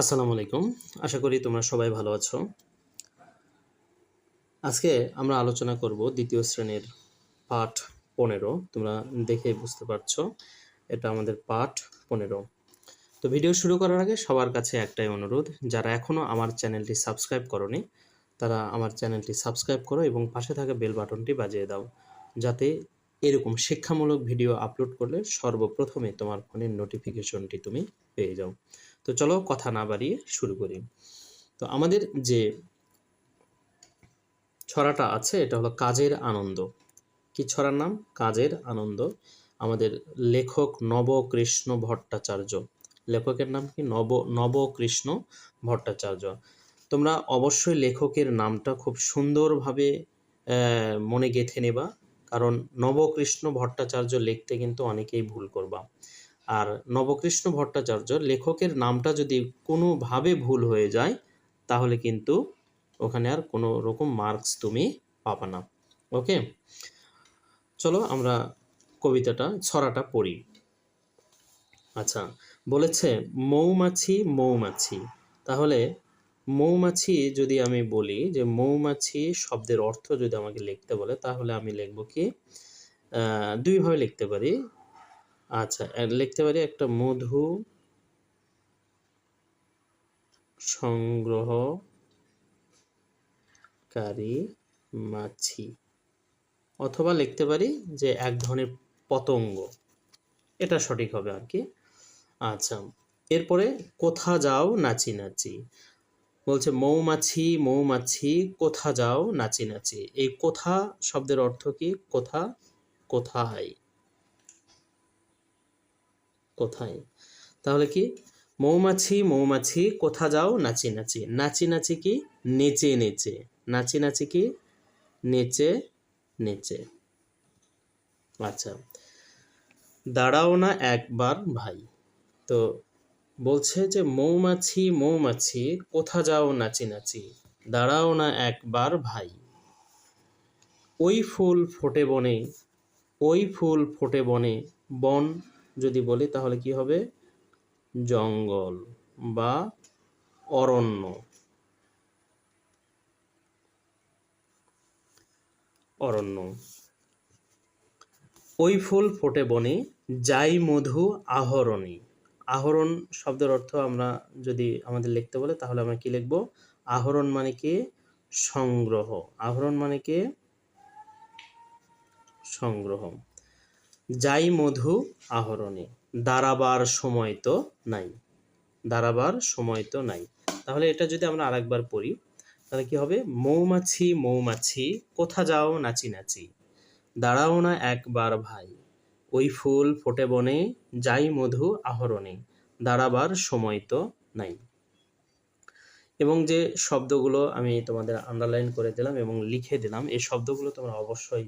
আসসালামু আলাইকুম। আশা করি তোমরা সবাই ভালো আছো। আজকে আমরা আলোচনা করব দ্বিতীয় শ্রেণির পাঠ পনেরো। তোমরা দেখে বুঝতে পারছ, এটা আমাদের পাঠ পনেরো। তো ভিডিও শুরু করার আগে সবার কাছে একটাই অনুরোধ, যারা এখনও আমার চ্যানেলটি সাবস্ক্রাইব করনি, তারা আমার চ্যানেলটি সাবস্ক্রাইব করো এবং পাশে থাকা বেল বাটনটি বাজিয়ে দাও, যাতে এরকম শিক্ষামূলক ভিডিও আপলোড করলে সর্বপ্রথমে তোমার ফোনের নোটিফিকেশনটি তুমি পেয়ে যাও। তো চলো কথা না বাড়িয়ে শুরু করি। তো আমাদের যে ছড়াটা আছে, এটা হলো কাজের আনন্দ। কি ছড়ার নাম? কাজের আনন্দ। আমাদের লেখক নবকৃষ্ণ ভট্টাচার্য। লেখকের নাম কি? নব, নবকৃষ্ণ ভট্টাচার্য। তোমরা অবশ্যই লেখকের নামটা খুব সুন্দরভাবে মনে গেঁথে নেবা। কারণ নবকৃষ্ণ ভট্টাচার্য লিখতে কিন্তু অনেকেই ভুল করবা। আর নবকৃষ্ণ ভট্টাচার্য লেখকের নামটা যদি কোনোভাবে ভুল হয়ে যায়, তাহলে কিন্তু ওখানে আর কোনো রকম মার্কস তুমি পাবা না। ওকে চলো আমরা কবিতাটা, ছড়াটা পড়ি। আচ্ছা বলেছে, মৌমাছি মৌমাছি। তাহলে মৌমাছি যদি আমি বলি, যে মৌমাছি শব্দের অর্থ যদি আমাকে লিখতে বলে, তাহলে আমি লিখব কি? দুইভাবে লিখতে পারি। আচ্ছা লিখতে পারি একটা মধু সংগ্রহকারী মাছি, অথবা লিখতে পারি যে এক ধরনের পতঙ্গ। এটা সঠিক হবে আর কি। আচ্ছা এরপরে কোথা যাও নাচি নাচি? বলছে মৌমাছি মৌমাছি, কোথা যাও নাচি নাচি? এই কোথা শব্দের অর্থ কি? কোথা, কোথায়? কোথায়? তাহলে কি? মৌমাছি মৌমাছি, কোথা যাও? নাচি নাচি। নাচি নাচি কি? নেচে নেচে। নাচি নাচি কি? নেচে নেচে। আচ্ছা। দাঁড়াও না একবার ভাই। তো বলছে যে মৌমাছি মৌমাছি, কোথা যাও? নাচি নাচি। দাঁড়াও না একবার ভাই। ওই ফুল ফোটে বনে, ওই ফুল ফোটে বনে, বন যদি বলি, তাহলে কি হবে? জঙ্গল বা অরণ্য। অরণ্য। ওই ফুল ফোটে বনে, যাই মধু আহরণে। আহরণ শব্দের অর্থ আমরা যদি আমাদের লিখতে বলে, তাহলে আমরা কি লিখব? আহরণ মানে কি? সংগ্রহ। আহরণ মানে কি? সংগ্রহ। যাই মধু আহরণে। দাঁড়াবার সময় তো নাই। দাঁড়াবার সময় তো নাই। তাহলে এটা যদি আমরা আরেকবার পড়ি, তাহলে কি হবে? মৌমাছি মৌমাছি, কোথা যাও নাচি নাচি। দাঁড়াও না একবার ভাই। ওই ফুল ফোটে বনে যাই মধু আহরণে। দাঁড়াবার সময় তো নাই। এবং যে শব্দগুলো আমি তোমাদের আন্ডারলাইন করে দিলাম এবং লিখে দিলাম, এই শব্দগুলো তোমরা অবশ্যই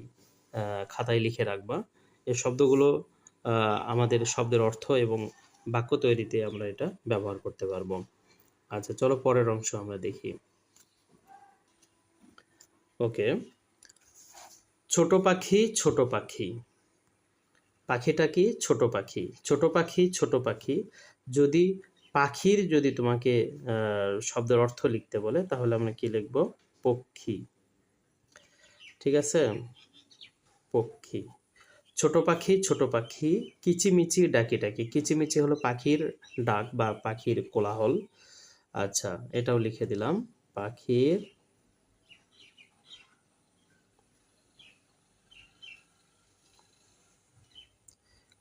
খাতায় লিখে রাখবা। এই শব্দগুলো আমাদের শব্দের অর্থ এবং বাক্য তৈরিতে আমরা এটা ব্যবহার করতে পারব। আচ্ছা চলো পরের অংশ আমরা দেখি। ওকে। ছোট পাখি ছোট পাখি। পাখিটা কি? ছোট পাখি। ছোট পাখি ছোট পাখি। যদি পাখির যদি তোমাকে শব্দের অর্থ লিখতে বলে, তাহলে আমরা কি লিখব? পক্ষী। ঠিক আছে? পক্ষী। ছোট পাখি ছোট পাখি, কিচিমিচি, ডাকি ডাকি। কিচিমিচি হলো পাখির ডাক বা পাখির কোলাহল। আচ্ছা এটাও লিখে দিলাম। পাখির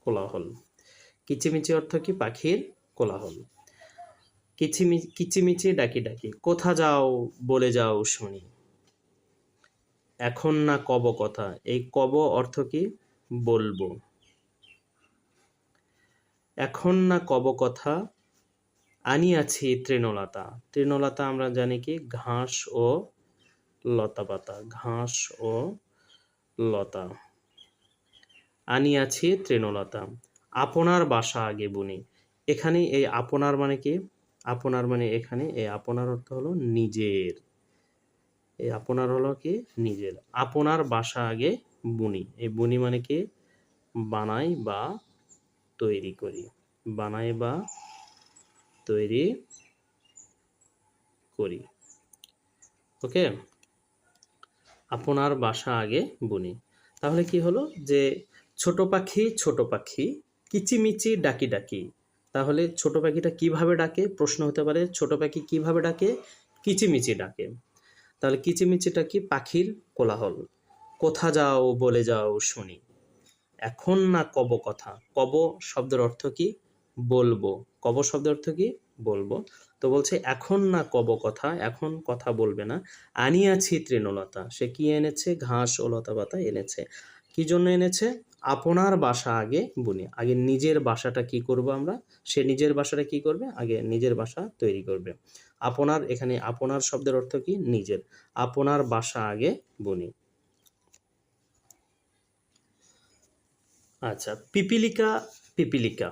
কোলাহল। কিচিমিচি অর্থ কি? পাখির কোলাহল। কিচিমি, কিচিমিচি, ডাকি ডাকি। কোথা যাও, বলে যাও শুনি। এখন না কব কথা। এই কব অর্থ কি? বলব। এখন না কব কথা আনিয়াছি তৃণলতা। তৃণলতা আমরা জানি কি? ঘাস ও লতা পাতা। ঘাস ও লতা। আনিয়াছি তৃণলতা। আপনার বাসা আগে বুনি। এখানে এই আপনার মানে কি? আপনার মানে এখানে এই আপনার অর্থ হলো নিজের। এই আপনার হলো কি? নিজের। আপনার বাসা আগে বুনি। এই বুনি মানে কি? বানাই বা তৈরি করি। বানাই বা তৈরি করি। ওকে? আপনার বাসা আগে বুনি। তাহলে কি হলো? যে ছোট পাখি ছোট পাখি, কিচিমিচি, ডাকি ডাকি। তাহলে ছোট পাখিটা কীভাবে ডাকে? প্রশ্ন হতে পারে, ছোট পাখি কীভাবে ডাকে? কিচিমিচি ডাকে। তাহলে কিচিমিচিটা কি? পাখির কোলাহল। কোথা যাও বলে যাও শুনি। এখন না কব কথা? কব শব্দের অর্থ কি? বলব। কব শব্দের অর্থ কি? বলব। তো বলছে, এখন না কব কথা? এখন কথা বলবে না। আনিয়াছি তৃণলতা। সে কি এনেছে? ঘাস ও লতা পাতা এনেছে। কি জন্য এনেছে? আপনার বাসা আগে বুনি। আগে নিজের বাসাটা কি করব আমরা? সে নিজের বাসাটা কি করবে? আগে নিজের বাসা তৈরি করবে। আপনার, এখানে আপনার শব্দের অর্থ কি? নিজের। আপনার বাসা আগে বুনি। আচ্ছা পিপিলিকা পিপিলিকা,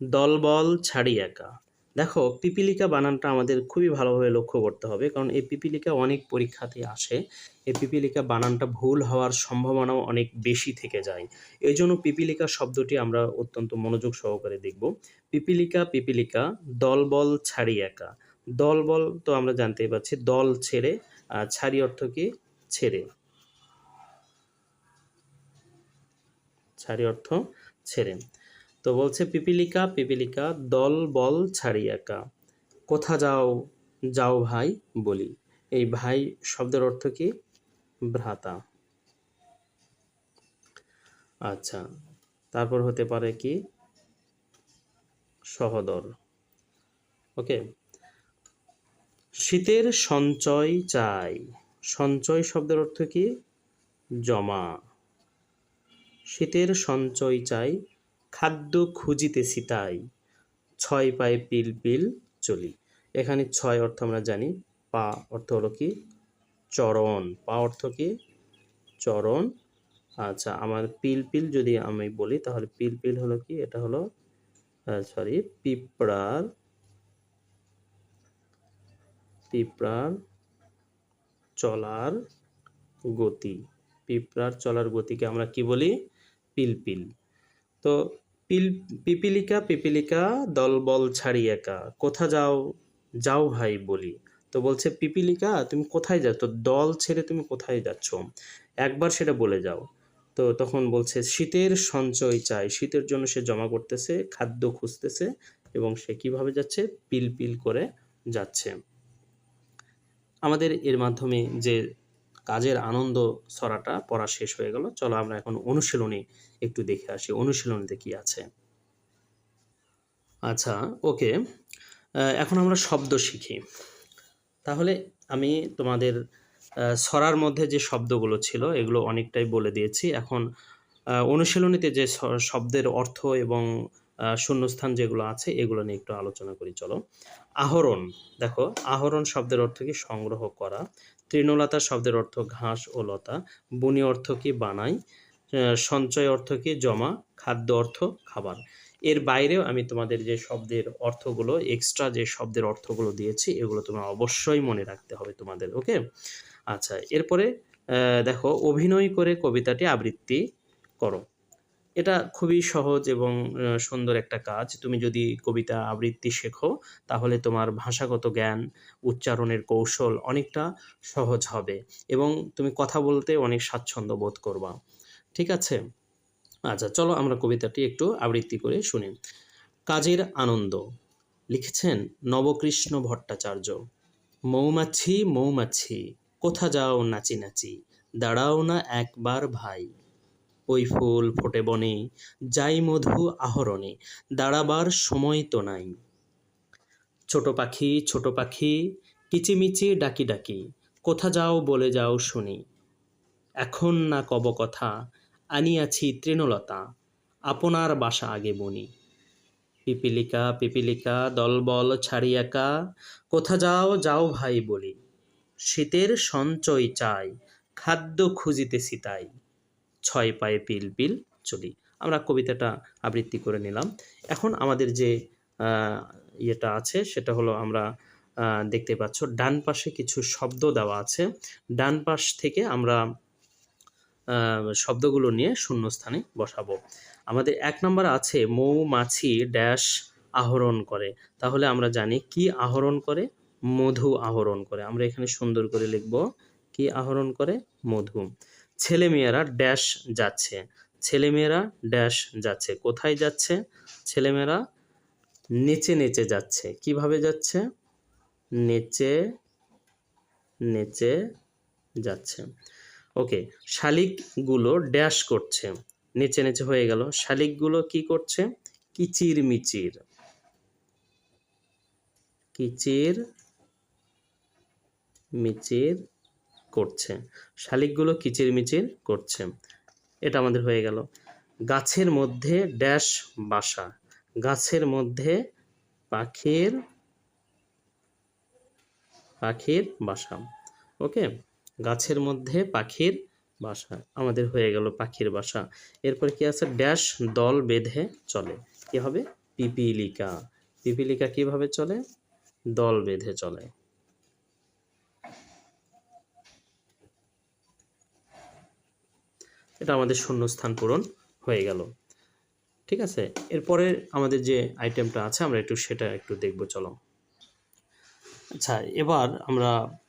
দলবল ছাড়ি একা। দেখো, পিপিলিকা বানানটা আমাদের খুবই ভালোভাবে লক্ষ্য করতে হবে, কারণ এই পিপিলিকা অনেক পরীক্ষাতে আসে। এই পিপিলিকা বানানটা ভুল হওয়ার সম্ভাবনাও অনেক বেশি থেকে যায়। এই জন্য পিপিলিকা শব্দটি আমরা অত্যন্ত মনোযোগ সহকারে দেখব। পিপিলিকা পিপিলিকা, দলবল ছাড়ি একা। দলবল তো আমরা জানতেই পারছি, দল ছেড়ে ছাড়ি অর্থ কি? ছেড়ে। ছাড়ি অর্থ ছেড়ে। তো বলছে, পিপিলিকা পিপিলিকা, দল, বল, ছাড়ি একা। কোথা যাও যাও ভাই, বলি। এই ভাই শব্দের অর্থ কি? ভ্রাতা। আচ্ছা তারপর হতে পারে কি? সহদর। ওকে। শীতের সঞ্চয় চাই। সঞ্চয় শব্দের অর্থ কি? জমা। শীতের সঞ্চয় চাই, খাদ্য খুঁজিতেছি তাই। ছয় পায়ে পিল পিল চলি। এখানে ছয় অর্থ আমরা জানি। পা অর্থ হলো কি? চরণ। পা অর্থ কি? চরণ। আচ্ছা আমার পিল পিল যদি আমি বলি, তাহলে পিল পিল হলো কি? এটা হলো সরি পিঁপড়ার পিঁপড়ার চলার গতি। পিঁপড়ার চলার গতিকে আমরা কি বলি? পিলপিল। তো পিল, পিপিলিকা পিপিলিকা দলবল ছাড়ি একা। কোথা যাও যাও ভাই বলি। তো বলছে, পিপিলিকা, তুমি কোথায় যাচ্ছ? দল ছেড়ে তুমি কোথায় যাচ্ছ? একবার সেটা বলে যাও। তো তখন বলছে, শীতের সঞ্চয় চাই। শীতের জন্য সে জমা করতেছে, খাদ্য খুঁজতেছে এবং সে কীভাবে যাচ্ছে? পিল পিল করে যাচ্ছে। আমাদের এর মাধ্যমে যে কাজের আনন্দ ছড়াটা, পড়া শেষ হয়ে গেল। চলো আমরা এখন অনুশীলনী একটু দেখে আসি, অনুশীলনীতে কি আছে। আচ্ছা ওকে। এখন আমরা শব্দ শিখি। তাহলে আমি তোমাদের ছড়ার মধ্যে যে শব্দগুলো ছিল, এগুলো অনেকটাই বলে দিয়েছি। এখন অনুশীলনীতে যে শব্দের অর্থ এবং শূন্যস্থান যেগুলো আছে, এগুলো নিয়ে একটু আলোচনা করি, চলো। আহরণ, দেখো, আহরণ শব্দের অর্থ কি? সংগ্রহ করা। তৃণলতা শব্দের অর্থ ঘাস ও লতা, বুনি অর্থ কি বানাই সঞ্চয় অর্থ কি জমা, খাদ্য অর্থ খাবার। এর বাইরেও আমি তোমাদের যে শব্দের অর্থগুলো এক্সট্রা যে শব্দের অর্থগুলো দিয়েছি, এগুলো তোমার অবশ্যই মনে রাখতে হবে তোমাদের ওকে আচ্ছা এরপরে দেখো, অভিনয় করে কবিতাটি আবৃত্তি করো। এটা খুবই সহজ এবং সুন্দর একটা কাজ। তুমি যদি কবিতা আবৃত্তি শেখো, তাহলে তোমার ভাষাগত জ্ঞান, উচ্চারণের কৌশল অনেকটা সহজ হবে এবং তুমি কথা বলতে অনেক স্বাচ্ছন্দ্য বোধ করবা। ঠিক আছে? আচ্ছা চলো আমরা কবিতাটি একটু আবৃত্তি করে শুনি। কাজের আনন্দ। লিখেছেন নবকৃষ্ণ ভট্টাচার্য। মৌমাছি মৌমাছি, কোথা যাও নাচি নাচি, দাঁড়াও না একবার ভাই। ওই ফুল ফোটে বনে, যাই মধু আহরণে, দাঁড়াবার সময় তো নাই। ছোট পাখি ছোট পাখি, কিচিমিচি ডাকি ডাকি, কোথা যাও বলে যাও শুনি। এখন না কব কথা, আনিয়াছি তৃণলতা, আপনার বাসা আগে বনি। পিপিলিকা পিপিলিকা, দলবল ছাড়িয়াকা, কোথা যাও যাও ভাই বলি। শীতের সঞ্চয় চাই, খাদ্য খুঁজিতেছি তাই। ছয় পায়ে পিল পিল চলি। আমরা কবিতাটা আবৃত্তি করে নিলাম। এখন আমাদের যে ইয়েটা আছে, সেটা হলো আমরা দেখতে পাচ্ছ ডান পাশে কিছু শব্দ দেওয়া আছে। ডান পাশ থেকে আমরা শব্দগুলো নিয়ে শূন্যস্থানে বসাবো। আমাদের এক নম্বর আছে মৌমাছি ড্যাশ আহরণ করে। তাহলে আমরা জানি কি আহরণ করে? মধু আহরণ করে। আমরা এখানে সুন্দর করে লিখব কি আহরণ করে? মধু। ছেলেমেয়েরা ড্যাশ যাচ্ছে। ছেলেমেয়েরা ড্যাশ যাচ্ছে। কোথায় যাচ্ছে? ছেলেমেয়েরা নেচে নেচে যাচ্ছে। কীভাবে যাচ্ছে? নেচে নেচে যাচ্ছে। ওকে, শালিকগুলো ড্যাশ করছে। নেচে নেচে হয়ে গেল। শালিকগুলো কি করছে? কিচির মিচির কিচির মিচির করছে। শালিকগুলো কিচিরমিচির করছে। এটা আমাদের হয়ে গেল। গাছের মধ্যে ড্যাশ বাসা। গাছের মধ্যে পাখির পাখির বাসা। ওকে? গাছের মধ্যে পাখির বাসা। আমাদের হয়ে গেল পাখির বাসা। এরপর কি আছে? ড্যাশ দল বেঁধে চলে। কি হবে? পিপিলিকা। পিপিলিকা কীভাবে চলে? দল বেঁধে চলে। এটা আমাদের শূন্যস্থান পূরণ হয়ে গেল। ঠিক আছে? এরপরে আমাদের যে আইটেমটা আছে, আমরা একটু সেটা একটু দেখব, চলো। আচ্ছা এবার আমরা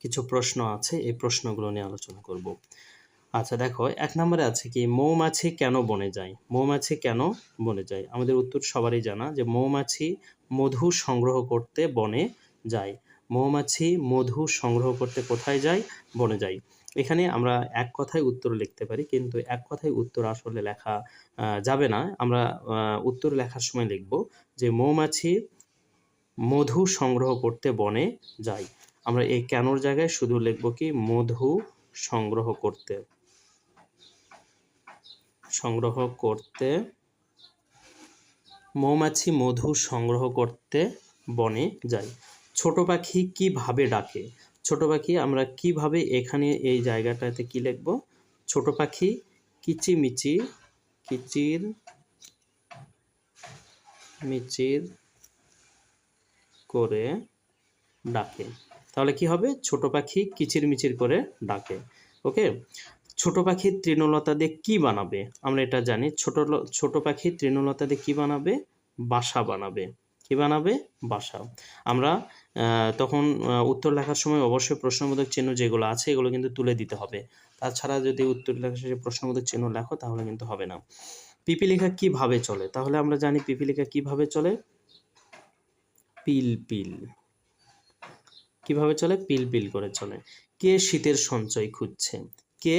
কিছু প্রশ্ন আছে, এই প্রশ্নগুলো নিয়ে আলোচনা করব। আচ্ছা দেখো, এক নম্বরে আছে কি, মৌমাছি কেন বনে যায়? মৌমাছি কেন বনে যায়? আমাদের উত্তর সবারই জানা যে মৌমাছি মধু সংগ্রহ করতে বনে যায়। মৌমাছি মধু সংগ্রহ করতে কোথায় যায়? বনে যায়। এখানে আমরা এক কথায় উত্তর লিখতে পারি, কিন্তু এক কথায় উত্তর আসলে লেখা যাবে না। আমরা উত্তর লেখার সময় লিখব যে মৌমাছি মধু সংগ্রহ করতে বনে যায়। আমরা এই কেনর জায়গায় শুধু লিখব কি মধু সংগ্রহ করতে সংগ্রহ করতে, মৌমাছি মধু সংগ্রহ করতে বনে যায়। ছোট পাখি কীভাবে ডাকে? ছোট পাখি আমরা কীভাবে এখানে এই জায়গাটাতে কি লিখব? ছোট পাখি কিচিমিচি কিচির, মিচির করে ডাকে। তাহলে কি হবে? ছোট পাখি কিচিরমিচির করে ডাকে। ওকে? ছোট পাখি তৃণলতা দিয়ে কি বানাবে? আমরা এটা জানি। ছোট ছোট পাখি তৃণলতা দিয়ে কি বানাবে? বাসা বানাবে। কি বানাবে? বাসা আমরা তখন উত্তর লেখার সময় অবশ্যই প্রশ্নবোধক চিহ্ন যেগুলো আছে এগুলো কিন্তু তুলে দিতে হবে। তাছাড়া যদি উত্তর লেখার শেষে প্রশ্নবোধক চিহ্ন লেখো তাহলে কিন্তু হবে না। পিপি পিপিলিকা কীভাবে চলে? তাহলে আমরা জানি পিপি পিপিলিকা কীভাবে চলে? পিল পিল কীভাবে চলে? পিল পিল করে চলে। কে শীতের সঞ্চয় খুঁজছে? কে?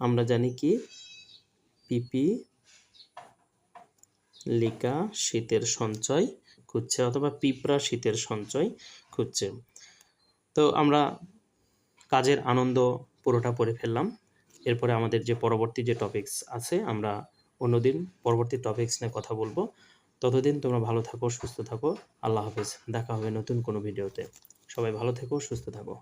আমরা জানি কি? পিপি লিকা শীতের সঞ্চয় খুঁজছে অথবা পিঁপড়া শীতের সঞ্চয় খুঁজছে। তো আমরা কাজের আনন্দ পুরোটা পড়ে ফেললাম। এরপরে আমাদের যে পরবর্তী যে টপিকস আছে, আমরা অন্যদিন পরবর্তী টপিকস নিয়ে কথা বলব। ততদিন তোমরা ভালো থাকো, সুস্থ থাকো। আল্লাহ হাফেজ। দেখা হবে নতুন কোনো ভিডিওতে সবাই ভালো থেকো, সুস্থ থাকো।